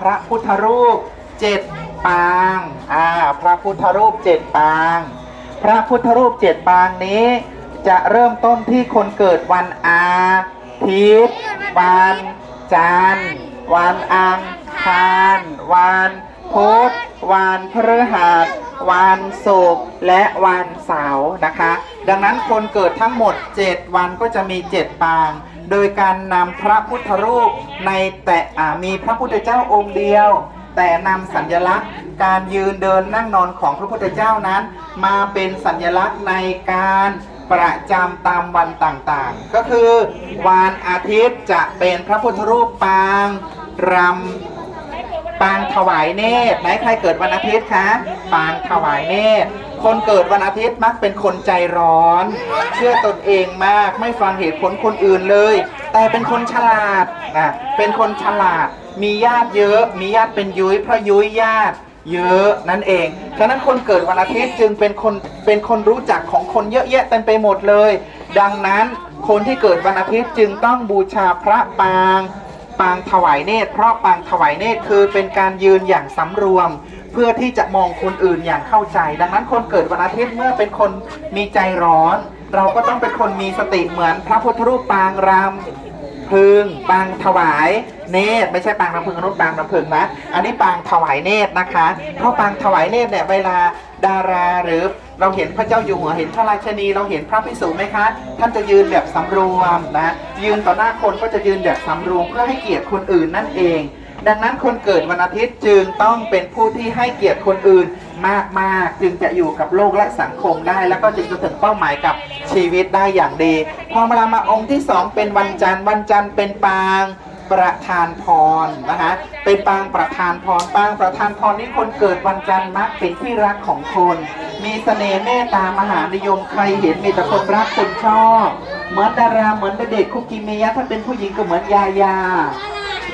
พระพุทธรูปเจ็ดปางอ่าพระพุทธรูปเจ็ดปาง พระพุทธรูปเจ็ดปางนี้ จะเริ่มต้นที่คนเกิดวันอาทิตย์วันจันทร์วันอังคารวันพุธวันพฤหัสวันศุกร์และวันเสาร์นะคะ ดังนั้นคนเกิดทั้งหมด 7 วันก็จะมี 7 ปาง โดยการนำพระพุทธรูปในแต่มีพระพุทธเจ้าองค์เดียว แต่นำสัญลักษณ์ การยืนเดินนั่งนอนของพระพุทธเจ้านั้น มาเป็นสัญลักษณ์ในการประจำตามวันต่างๆ ก็คือวันอาทิตย์จะเป็นพระพุทธรูปปางรำปางถวายเนตรไหนใครเกิดวันอาทิตย์คะปางถวายเนตร คนเกิดวันอาทิตย์มักเป็นคนใจร้อน เชื่อตนเองมากไม่ฟังเหตุผลคนอื่นเลย แต่เป็นคนฉลาดนะเป็นคนฉลาด มีญาติเยอะ มีญาติเป็นยุ้ยเพราะยุ้ยญาติเยอะนั่นเอง ฉะนั้นคนเกิดวันอาทิตย์จึงเป็นคนเป็นคนรู้จักของคนเยอะแยะเต็มไปหมดเลย ดังนั้นคนที่เกิดวันอาทิตย์จึงต้องบูชาพระปาง ปางถวายเนตร เพราะปางถวายเนตรคือเป็นการยืนอย่างสำรวม เพื่อที่จะมองคนอื่นอย่างเข้าใจ ดังนั้นคนเกิดวันอาทิตย์เมื่อเป็นคนมีใจร้อน เราก็ต้องเป็นคนมีสติเหมือนพระพุทธรูปปางรำพึงปางถวายเนตร ไม่ใช่ปางรำพึงรูปปางรำพึงนะ อันนี้ปางถวายเนตรนะคะ เพราะปางถวายเนตรเนี่ยเวลาดาราหรือ เราเห็นพระเจ้าอยู่หัวเห็นพระราชนี เราเห็นพระพิสุไหมคะ ท่านจะยืนแบบสำรวมนะยืนต่อหน้าคนก็จะยืนแบบสำรวมเพื่อให้เกียรติคนอื่นนั่นเอง ดังนั้นคนเกิดวันอาทิตย์จึงต้องเป็นผู้ที่ให้เกียรติคนอื่นมากๆ จึงจะอยู่กับโลกและสังคมได้ แล้วก็จึงจะถึงเป้าหมายกับชีวิตได้อย่างดี พอมาลามาองค์ที่สองเป็นวันจันทร์วันจันทร์เป็นปาง ประธานพรนะคะเป็นปางประธานพรปางประธานพรนี่คนเกิดวันจันทร์มักเป็นที่รักของคน มีเสน่ห์เมตตามหานิยมใครเห็นมีแต่คนรักคนชอบ เหมือนดาราเหมือนเด็กคุกิเมยถ้าเป็นผู้หญิงก็เหมือนยายา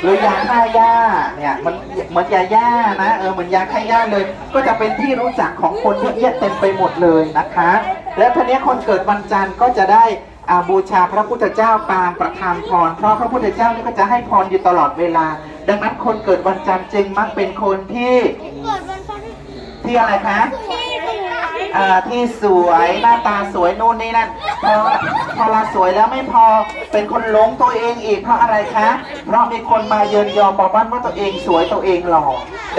หรือยาฆ่าย่าเนี่ยมันเหมือนยาย่านะเออเหมือนยาฆ่าย่าเลย ก็จะเป็นที่รู้จักของคนเยอะแยะเต็มไปหมดเลยนะคะ แล้วทีนี้คนเกิดวันจันทร์ก็จะได้ บูชาพระพุทธเจ้าปางประทานพร เพราะพระพุทธเจ้านี่ก็จะให้พรอยู่ตลอดเวลา ดังนั้นคนเกิดวันจันทร์จึงมักเป็นคนที่เกิดวันพุธที่อะไรคะที่สวยอ่าที่สวยหน้าตาสวยนู่นนี่นั่นพอพอเราสวยแล้วไม่พอเป็นคนหลงตัวเองอีกเพราะอะไรคะ เพราะมีคนมาเยินยอบอกบ้านว่าตัวเองสวยตัวเองหล่อ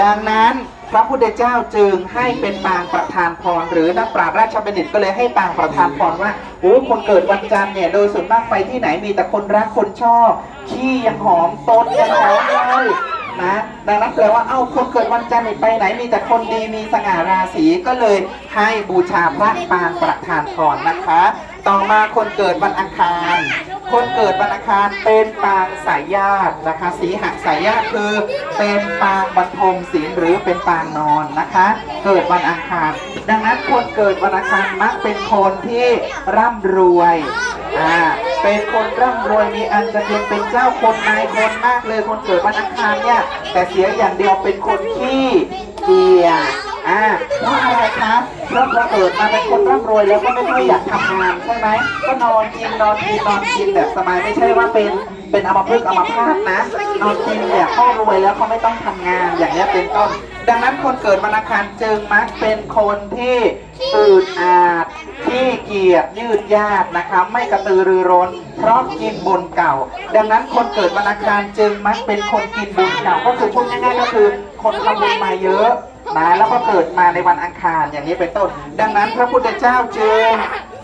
ดังนั้นพ ระพุทธเจ้าจึงให้เป็นปางประธานพร หรือนักปราชญ์ราชบัณฑิตก็เลยให้ปางประธานพรว่าโอ้คนเกิดวันจันทร์เนี่ยโดยส่วนมากไปที่ไหนมีแต่คนรักคนชอบขี้ยังหอมตนยังหอมเลย นะดังนั้นแปลว่าเอ้าคนเกิดวันจันทร์นี่ไปไหนมีแต่คนดีมีสง่าราศีก็เลยให้บูชาพระปางประธานพรนะคะ ต่อมาคนเกิดวันอังคาร คนเกิดวันอังคารเป็นปางสายญาตินะคะ สีหสายญาติคือ เป็นปางบรรทมศีลหรือเป็นปางนอนนะคะ เกิดวันอังคาร ดังนั้นคนเกิดวันอังคารมักเป็นคนที่ร่ำรวยอ่าเป็นคนร่ำรวยมีอันจะเป็นเป็นเจ้าคนนายคนมากเลยคนเกิดวันอังคารเนี่ย แต่เสียอย่างเดียวเป็นคนที่เกียจอ่าเพราะอะไรครับเพราะเราเกิดมาเป็นคนร่ำรวยแล้วก็ไม่ค่อยอยากทำงานใช่ไหมก็นอนกินนอนกินนอนกินแบบสบายไม่ใช่ว่าเป็น เป็นอัมพฤกษ์อัมพาตนะนอนกินแบบพ่อรวยแล้วเขาไม่ต้องทำงานอย่างนี้ยเป็นต้น ดังนั้นคนเกิดวันอังคารจึงมักเป็นคนที่อืดอาดที่เกียจยืดยาดนะคะไม่กระตือรือร้น เพราะกินบุญเก่า ดังนั้นคนเกิดวันอังคารจึงมักเป็นคนกินบุญเก่าก็คือพูดง่ายๆก็คือ คนทำบุญมาเยอะนะแล้วก็เกิดมาในวันอังคารอย่างนี้เป็นต้น ดังนั้นพระพุทธเจ้าจึงอ่า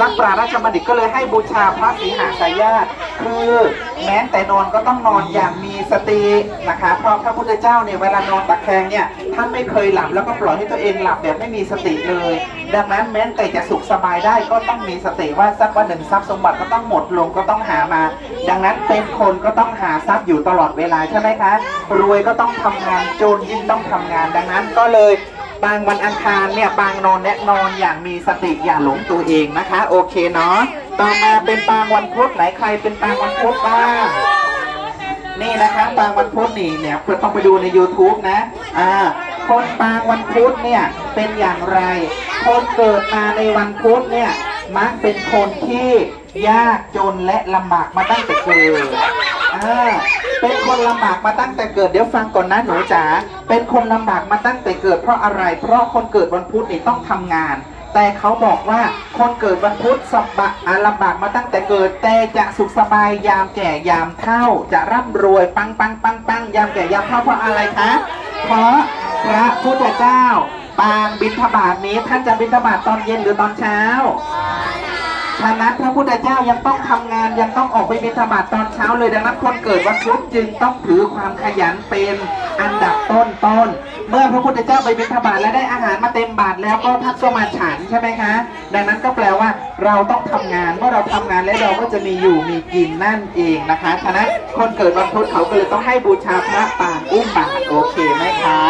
นักปราราชบัณฑิตก็เลยให้บูชาพระศรีหาสายญาติคือแม้แต่นอนก็ต้องนอนอย่างมีสตินะคะเพราะพระพุทธเจ้าเนี่ยเวลานอนตะแคงเนี่ยท่านไม่เคยหลับแล้วก็ปล่อยให้ตัวเองหลับแบบไม่มีสติเลย ดังนั้นแม้แต่จะสุขสบายได้ก็ต้องมีสติว่าสักวันหนึ่งทรัพย์สมบัติก็ต้องหมดลงก็ต้องหามา ดังนั้นเป็นคนก็ต้องหาทรัพย์อยู่ตลอดเวลาใช่ไหมคะรวยก็ต้องทำงานจนยิ่งต้องทำงานดังนั้นก็เลย บางวันอังคารเนี่ยบางนอนแนะนอนอย่างมีสติอย่าหลงตัวเองนะคะ โอเคเนาะต่อมาเป็นปางวันพุธไหนใครเป็นปางวันพุธบ้างนี่นะคะปางวันพุธนี่เนี่ยคุณต้องไปดูใน YouTube นะอ่าคนปางวันพุธเนี่ยเป็นอย่างไร คนเกิดมาในวันพุธเนี่ยมักเป็นคนที่ยากจนและลำบากมาตั้งแต่เกิด อ่าเป็นคนลำบากมาตั้งแต่เกิดเดี๋ยวฟังก่อนนะหนูจ๋าเป็นคนลำบากมาตั้งแต่เกิดเพราะอะไร เพราะคนเกิดวันพุธนี่ต้องทำงาน แต่เขาบอกว่าคนเกิดวันพุธสบายอ่าลำบากมาตั้งแต่เกิด แต่จะสุขสบายยามแก่ยามเฒ่า จะร่ำรวยปังปังปังปังยามแก่ยามเฒ่าเพราะอะไรคะเพราะพระพุทธเจ้าปางบิณฑบาตนี้ท่านจะบิณฑบาตตอนเย็นหรือตอนเช้า ฉะนั้นพระพุทธเจ้ายังต้องทำงานยังต้องออกไปบิณฑบาตตอนเช้าเลยดังนั้นคนเกิดวันพุธจึงต้องถือความขยันเป็นอันดับต้นต้นๆเมื่อพระพุทธเจ้าไปบิณฑบาตและได้อาหารมาเต็มบาตรแล้วก็ท่านก็มาฉันใช่ไหมคะ ดังนั้นก็แปลว่าเราต้องทำงานเมื่อเราทำงานแล้วเราก็จะมีอยู่มีกินนั่นเองนะคะฉะนั้นคนเกิดวันพุธเขาก็เลยต้องให้บูชาพระปางอุ้มบาตรโอเคไหมคะ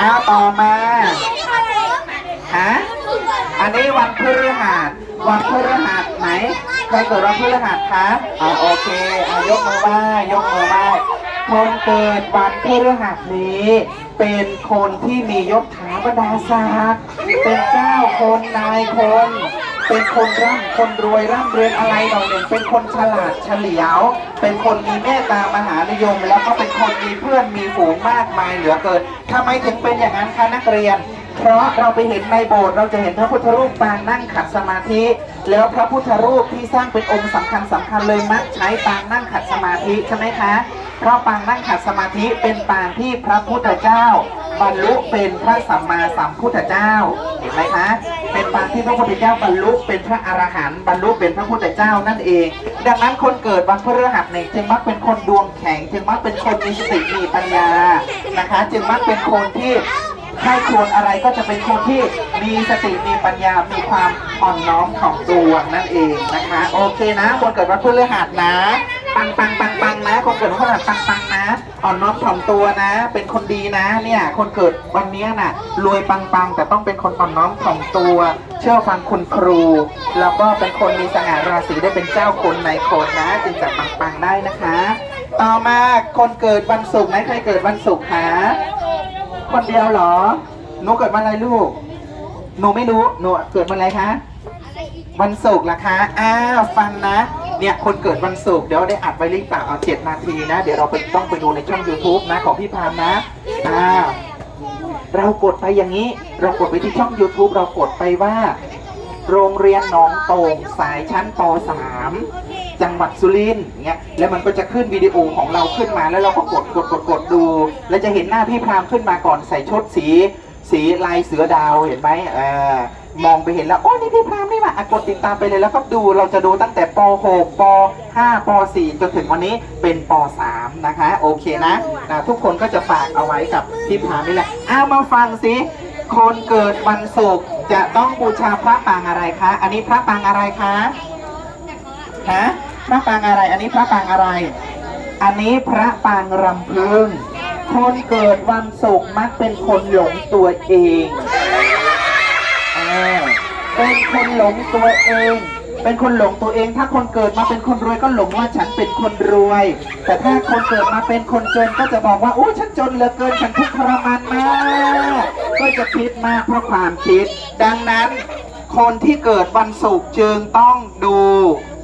อ้าวต่อมาฮะอันนี้วันพฤหัส วันพฤหัสไหนใครเกิดวันพฤหัสคะอ่าโอเคอ่ายกมือไหว้ยกมือไหว้คนเกิดวันพฤหัสนี้ เป็นคนที่มียศถาบรรดาศักดิ์เป็นเจ้าคนนายคน เป็นคนร่ำคนรวยร่ำเรียนอะไรหน่อยหนึ่งเป็นคนฉลาดเฉลียว เป็นคนมีเมตตามหานิยม แล้วก็เป็นคนมีเพื่อนมีฝูงมากมายเหลือเกินทำไมถึงเป็นอย่างนั้นคะนักเรียน เพราะเราไปเห็นในโบสถ์เราจะเห็นพระพุทธรูปปางนั่งขัดสมาธิ แล้วพระพุทธรูปที่สร้างเป็นองค์สำคัญสำคัญเลยมักใช้ปางนั่งขัดสมาธิใช่ไหมคะ เพราะปางนั่งขัดสมาธิเป็นปางที่พระพุทธเจ้า บรรลุเป็นพระสัมมาสัมพุทธเจ้าเห็นไหมคะ เป็นปางที่พระพุทธเจ้าบรรลุเป็นพระอรหันต์บรรลุเป็นพระพุทธเจ้านั่นเอง ดังนั้นคนเกิดวันพฤหัสเนี่ยจึงมักเป็นคนดวงแข็ง จึงมักเป็นคนมีสติมีปัญญานะคะ จึงมักเป็นคนที่ ให้ควรอะไรก็จะเป็นคนที่มีสติมีปัญญา มีความอ่อนน้อมถ่อมตัวนั่นเองนะคะ โอเคนะ คนเกิดวันพฤหัสนะ ปังปังปังปังนะ คนเกิดวันพฤหัสปังปังนะ อ่อนน้อมถ่อมตัวนะ เป็นคนดีนะ เนี่ย คนเกิดวันนี้น่ะ รวยปังปังแต่ต้องเป็นคนอ่อนน้อมถ่อมตัว เชื่อฟังคุณครู แล้วก็เป็นคนมีสง่าราศีได้เป็นเจ้าคนในคนนะ จึงจะปังปังได้นะคะ ต่อมาคนเกิดวันศุกร์ไหมใครเกิดวันศุกร์คะ คนเดียวเหรอ หนูเกิดวันอะไรลูก หนูไม่รู้ หนูเกิดวันอะไรคะ วันศุกร์ล่ะคะ อ้าวฟังนะ เนี่ยคนเกิดวันศุกร์เดี๋ยวได้อัดไว้ลิงก์ปากเอาเจ็ดนาทีนะ เดี๋ยวเราไปต้องไปดูในช่อง YouTube นะของพี่พามนะ อ้าวเรากดไปอย่างนี้ เรากดไปที่ช่อง YouTube เรากดไปว่า โรงเรียนหนองโตงสายชั้นป .3 จังหวัดสุรินทร์เงี้ยแล้วมันก็จะขึ้นวิดีโอของเราขึ้นมาแล้วเราก็กดกดกดกดดู แล้วจะเห็นหน้าพี่พรามขึ้นมาก่อนใส่ชุดสี สีลายเสือดาวเห็นไหมเออมองไปเห็นแล้วโอ้นี่พี่พรามนี่หว่าอะกดติดตามไปเลยแล้วก็ดูเราจะดูตั้งแต่ป .6 ป .5 ป .4 จนถึงวันนี้เป็นป .3 นะคะ โอเคนะอะทุกคนก็จะฝากเอาไว้กับพี่พรามนี่แหละเอามาฟังสิคนเกิดวันศุกร์ จะต้องบูชาพระปางอะไรคะ อันนี้พระปางอะไรคะฮะพระปางอะไร อันนี้พระปางอะไร อันนี้พระปางรำพึงคนเกิดวันศุกร์มักเป็นคนหลงตัวเอง เป็นคนหลงตัวเอง เป็นคนหลงตัวเอง ถ้าคนเกิดมาเป็นคนรวยก็หลงว่าฉันเป็นคนรวย แต่ถ้าคนเกิดมาเป็นคนจนก็จะบอกว่าโอ้ฉันจนเหลือเกินฉันทุกข์ทรมานมากก็จะคิดมากเพราะความคิด ดังนั้น คนที่เกิดวันศุกร์จึงต้องดู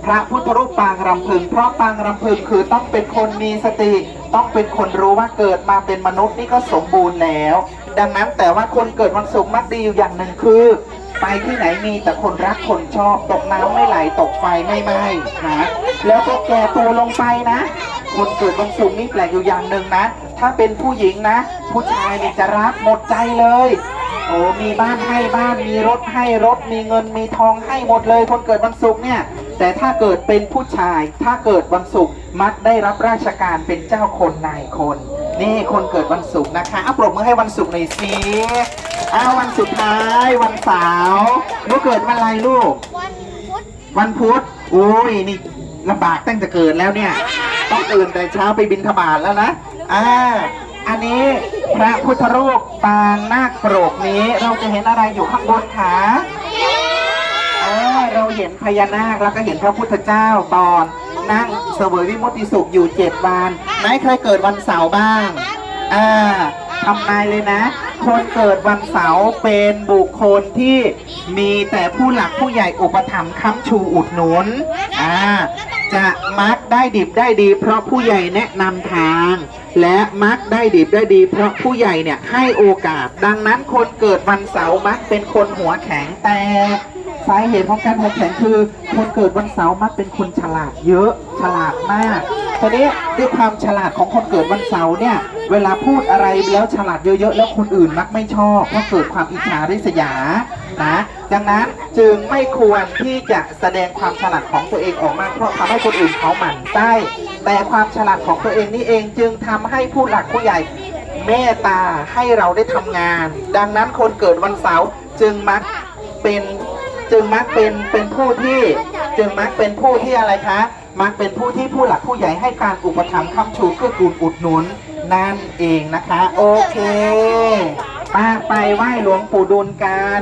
พระพุทธรูปปางรำพึง เพราะปางรำพึงคือต้องเป็นคนมีสติ ต้องเป็นคนรู้ว่าเกิดมาเป็นมนุษย์นี่ก็สมบูรณ์แล้ว ดังนั้นแต่ว่าคนเกิดวันศุกร์มักดีอยู่อย่างหนึ่งคือ ไปที่ไหนมีแต่คนรักคนชอบตกน้ำไม่ไหลตกไฟไม่ไหม้นะแล้วก็แก่ตัวลงไปนะ คนเกิดวันศุกร์นี่แปลกอยู่อย่างหนึ่งนะ ถ้าเป็นผู้หญิงนะ ผู้ชายนี่จะรักหมดใจเลย โอ้มีบ้านให้บ้านมีรถให้รถมีเงินมีทองให้หมดเลย คนเกิดวันศุกร์เนี่ยแต่ถ้าเกิดเป็นผู้ชาย ถ้าเกิดวันศุกร์มักได้รับราชการเป็นเจ้าคนนายคน นี่คนเกิดวันศุกร์นะคะเอาปรบมือให้วันศุกร์หน่อยสิเอาวันสุดท้ายวันเสาร์หนูเกิดวันอะไรลูก วันพุธโอ้ยนี่ลำบากตั้งแต่เกิดแล้วเนี่ย ต้องตื่นแต่เช้าไปบินธบาตแล้วนะอ่าอันนี้พระพุทธรูปปางนาคโปรกนี้เราจะเห็นอะไรอยู่ข้างบนขาเออเราเห็นพญานาคแล้วก็เห็นพระพุทธเจ้าตอน นั่งเสวยวิมุติสุขอยู่เจ็ดวันไหนใครเกิดวันเสาร์บ้าง อ่าทำนายเลยนะ คนเกิดวันเสาร์เป็นบุคคลที่มีแต่ผู้หลักผู้ใหญ่อุปถัมภ์ค้ำชูอุดหนุน อ่า จะมักได้ดิบได้ดี เพราะผู้ใหญ่แนะนำทาง และมักได้ดิบได้ดี เพราะผู้ใหญ่เนี่ยให้โอกาส ดังนั้นคนเกิดวันเสาร์มักเป็นคนหัวแข็งแต่ สาเหตุของการหัวแข็งคือคนเกิดวันเสาร์มักเป็นคนฉลาดเยอะฉลาดมากทีนี้ด้วยความฉลาดของคนเกิดวันเสาร์เนี่ย เวลาพูดอะไรแล้วฉลาดเยอะๆ แล้วคนอื่นมักไม่ชอบเพราะเกิดความอิจฉาริษยานะดังนั้นจึงไม่ควรที่จะแสดงความฉลาดของตัวเองออกมาเพราะทำให้คนอื่นเขาหมั่นไส้แต่ความฉลาดของตัวเองนี่เองจึงทำให้ผู้หลักผู้ใหญ่เมตตาให้เราได้ทำงาน ดังนั้นคนเกิดวันเสาร์จึงมักเป็น จึงมักเป็นเป็นผู้ที่จึงมักเป็นผู้ที่อะไรคะ มักเป็นผู้ที่ผู้หลักผู้ใหญ่ให้การอุปถัมภ์ค้ำชูเกื้อกูลอุดหนุนนั่นเองนะคะ โอเคป้าไปไหว้หลวงปู่ดุลกัน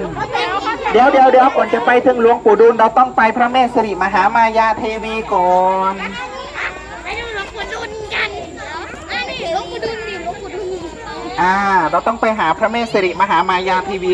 เดี๋ยวเดี๋ยวเดี๋ยวก่อนจะไปถึงหลวงปู่ดูลเราต้องไปพระแม่สิริมหามายาเทวีก่อนไปดูหลวงปู่ดุลกันอ่านี่หลวงปู่ดุลนี่หลวงปู่ดุลอ่า เราต้องไปหาพระแม่สิริมหามายาเทวี